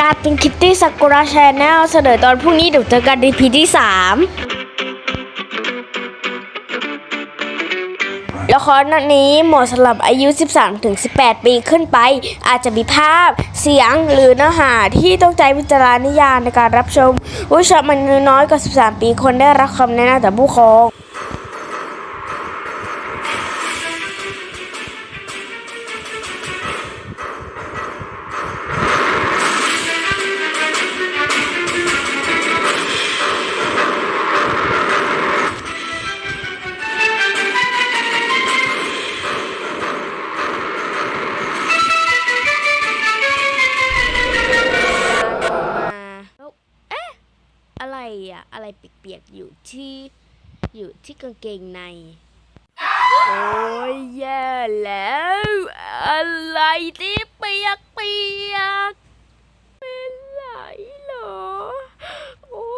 การเป็นคิตตี้ซากุระชาแนลเสนอตอนพรุ่งนี้เดี๋ยวเจอกันในพีที่สามละครนันนี้เหมาะสำหรับอายุ 13-18 ปีขึ้นไป อาจจะมีภาพ เสียงหรือเนื้อหาที่ต้องใจวิจารณญาณในการรับชม ผู้ชมมันน้อยกว่า 13 ปีคนได้รับคำแนะนำจากผู้ปกครอง อะไรอะอะไรเปียกๆอยู่ที่อยู่ที่กางเกงใน โอ้ยแย่แล้ว อะไรที่เปียกเปียกๆเป็นไรเหรอ โอ้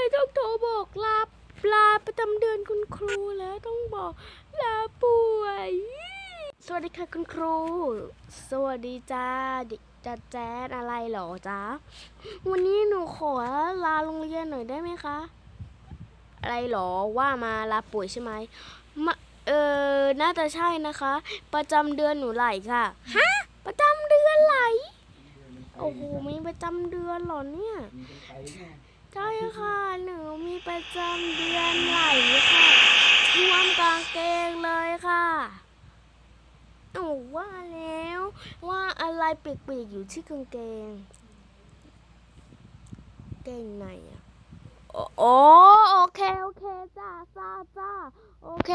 ยต้องโทรบอกลาลาประจำเดือนคุณครูแล้วต้องบอกลาป่วย สวัสดีค่ะคุณครู สวัสดีจ้าเด็ก จ้าแจ๊ดอะไรเหรอจ๊ะ วันนี้หนูขอลาโรงเรียนหน่อยได้ไหมคะ อะไรเหรอว่ามาลาป่วยใช่ไหมมาเออน่าจะใช่นะคะ ประจำเดือนหนูไหลค่ะ ฮะ ประจำเดือนไหล โอ้โห มีประจำเดือนเหรอเนี่ย ใช่ค่ะ หนูมีประจำเดือนไหลค่ะท่วมกางเกงเลยค่ะหนู ว่าแล้ว ว่าอะไรเปียกๆอยู่ที่กางเกงเกงในอะโอโอโอเค โอเค จ้าจ้าจ้าโอเค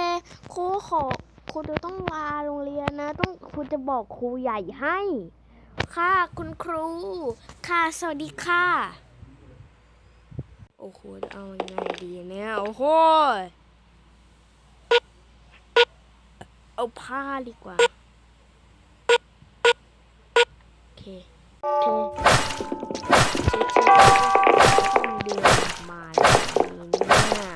ครูขอครูจะต้องลาโรงเรียนนะ ต้องครูจะบอกครูใหญ่ให้ ค่ะคุณครู ค่ะ สวัสดีค่ะ โอ้โหจะเอายังไงดีเนี่ย โอ้โหเอาผ้าดีกว่า โอเคโอเคเดือนมาแล้วเนี่ย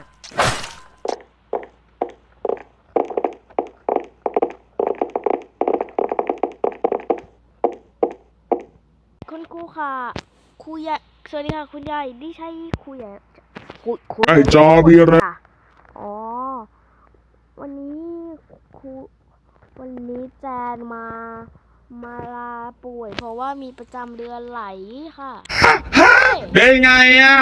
คุณครูค่ะครูใหญ่สวัสดีค่ะ คุณใหญ่นี่ใช่ครูใหญ่ครูครูไอ้จอมีอะไรค่ะอ๋อ วันนี้ครูวันนี้แจนมา มาลาป่วย เพราะว่ามีประจำเดือนไหลค่ะได้ไงอะ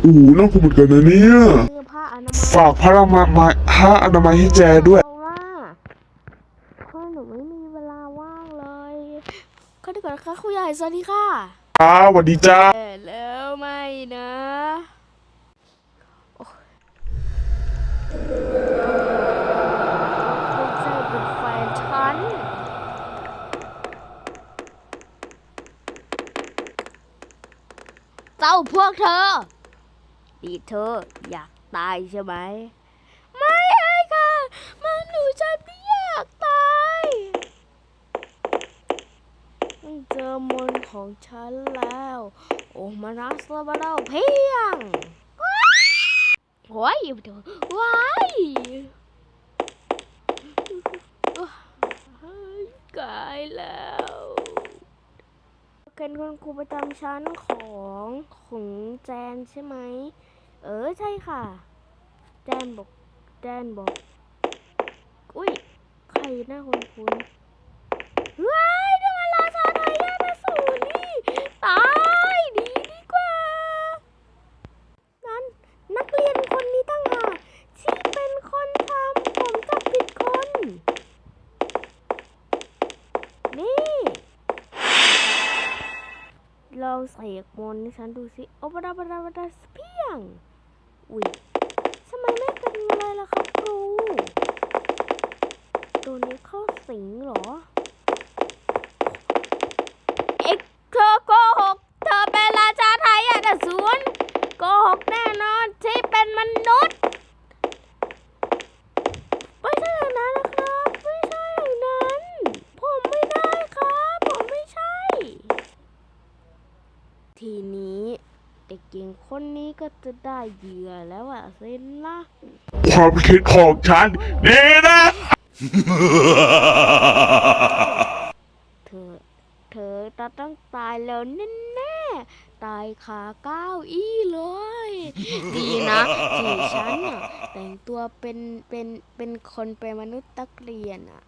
โอ้โหน่ากลัวเหมือนกันนะเนี่ยคือผ้าอนามัยฝากพระอนามัยพระอนามัยให้แจด้วยเพราะว่าเพราะหนูไม่มีเวลาว่างเลยก็ดีกว่านะคะครูใหญ่สวัสดีค่ะอ้าวสวัสดีจ้าแต่แล้วไม่นะโอ้ยพวกเจ้าเป็นแฟนฉัน เจ้า พวกเธอดีเธออยากตายใช่ไหม ไม่ไอ้ค่ะมันหนูจะไม่อยากตายเจอมนต์ของฉันแล้ว โอ้มานัสลาบาเราเพียงว้ายเดี๋ยวว้ายเฮ้ยกายแล้ว เป็นคุณครูประจำชั้นของของแจนใช่ไหม เออใช่ค่ะ แจนบอกแจนบอก อุ้ยใครหน้าคุณคุณว้ายทำไมราชาไทยาทสูนี่ตายดีดีกว่า นั้น นักเรียนคนนี้ตั้งหากที่เป็นคนทำผมจับผิดคน นี่ เราเสกมนต์ให้ฉันดูสิโอปะดาปะดาปะดาสเพียง อุ้ยทำไมไม่เป็นไรล่ะครับครูตัวนี้เข้าสิงเหรอ เอ็กเธอโกหก เธอเป็นราชาไทยอะแต่สวนโกหกแน่นอนที่เป็นมนุษย์ ไม่ใช่อย่างนั้นนะครับ ไม่ใช่อย่างนั้น ผมไม่ได้ครับ ผมไม่ใช่ ทีนี้ เด็กหญิงคนนี้ก็จะได้เหยื่อแล้วอะเซนล่ะความคิดของฉันนี่นะ เธอ เธอจะต้องตายแล้วแน่ตายขาเก้าอี้เลย ดีนะที่ฉันน่ะแต่งตัวเป็น เป็น เป็นคนเป็นมนุษย์ตักเรียนอะ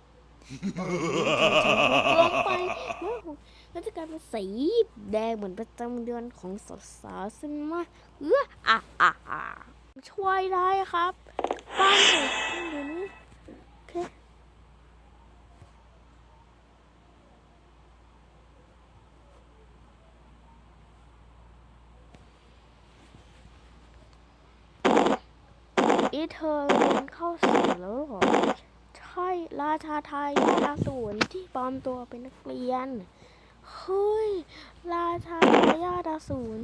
ตอนนี้ฉันลงไป แล้วจะกลายเป็นสีแดงเหมือนประจำเดือนของสาวๆใช่ไหมเอออะอะอะช่วยได้ครับบ้านหนูเดี๋ยวนี้โอเคอีเธอเรียนเข้าสู่แล้วเหรอ ช่ราชาไทยยาสูรที่ปลอมตัวเป็นนักเรียน เฮ้ย ราชาทายาดาสูร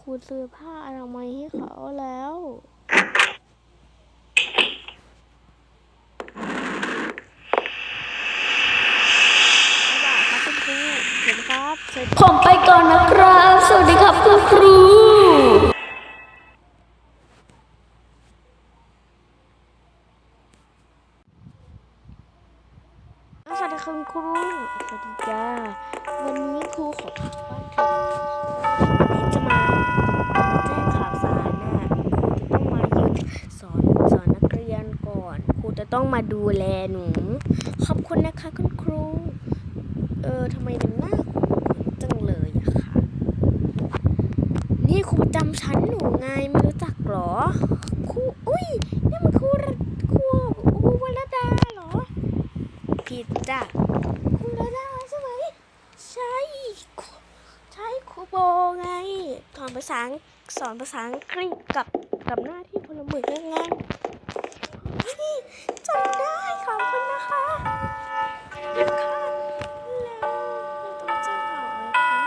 คุณซื้อผ้าอนามัยให้เขาแล้วบ๊ายบายครับคุณครูสวัสดีผมไปก่อนนะครับ สวัสดีครับคุณครู สวัสดี คุณครูสวัสดีจ้าวันนี้ครูขอพักบ้านเถอะวันนี้จะมาแจ้งข่าวสารน่ะครูจะต้องมาหยุดสอนสอนนักเรียนก่อนครูจะต้องมาดูแลหนู ขอบคุณนะคะคุณครู เออทำไมมันหน้าคุ้นๆจังเลยอะค่ะ นี่ครูประจำชั้นหนูไงไม่รู้จักเหรอ ครู อุ้ยนี่มันครูระครูครูวรดาเหรอ ผิดจ้ะ ครูวรดาใช่ไหมใช่ใช่ครูโบไงสอนภาษาสอนภาษาอังกฤษกับกับหน้าที่พลเมืองงานนี่จำได้ขอบคุณนะคะค่ะแล้วเราต้องแจ้งข่าวอะไรคะ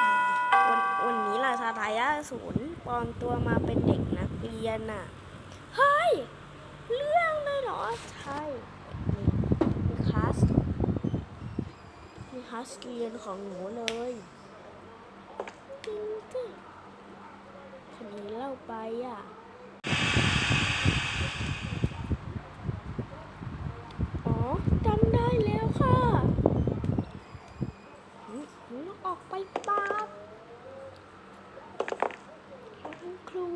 วันวันนี้ราชาไทยาศูนย์ปลอมตัวมาเป็นเด็กนักเรียนน่ะ เฮ้ย เรื่องเลยเหรอ ใช่มีมีคลาส มีค ลาสเรียนของหนูเลยจริงจ้ะคนี้เล่าไปอะอ๋อจำได้แล้วค่ะหนูออกไปปราบคุณครู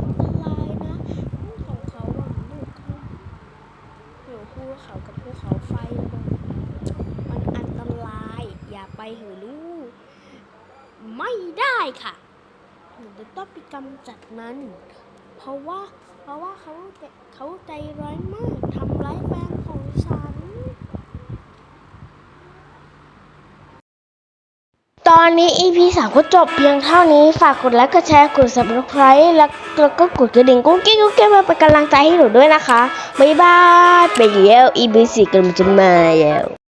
อันตรายนะของเขาอะลูกเขาหนูภูเขากับภูเขาไฟมันมันอันตราย อย่าไปเหอะลูก ไม่ได้ ค่ะหนูจะต้องไปกำจัดมัน เพราะว่า เพราะว่าเขาเขาใจร้ายมากทำร้ายแฟนของฉัน ตอนนี้ EP 3ก็จบเพียงเท่านี้ ฝากกดไลค์กดแชร์กด subscribe แล้วแล้วก็กดกระดิ่งกุ้งกิ้งกุ้งกิ้งมาเป็นกำลังใจให้หนูด้วยนะคะ บ๊ายบาย ไปแล้ว EP 4กำลังจะมาแล้ว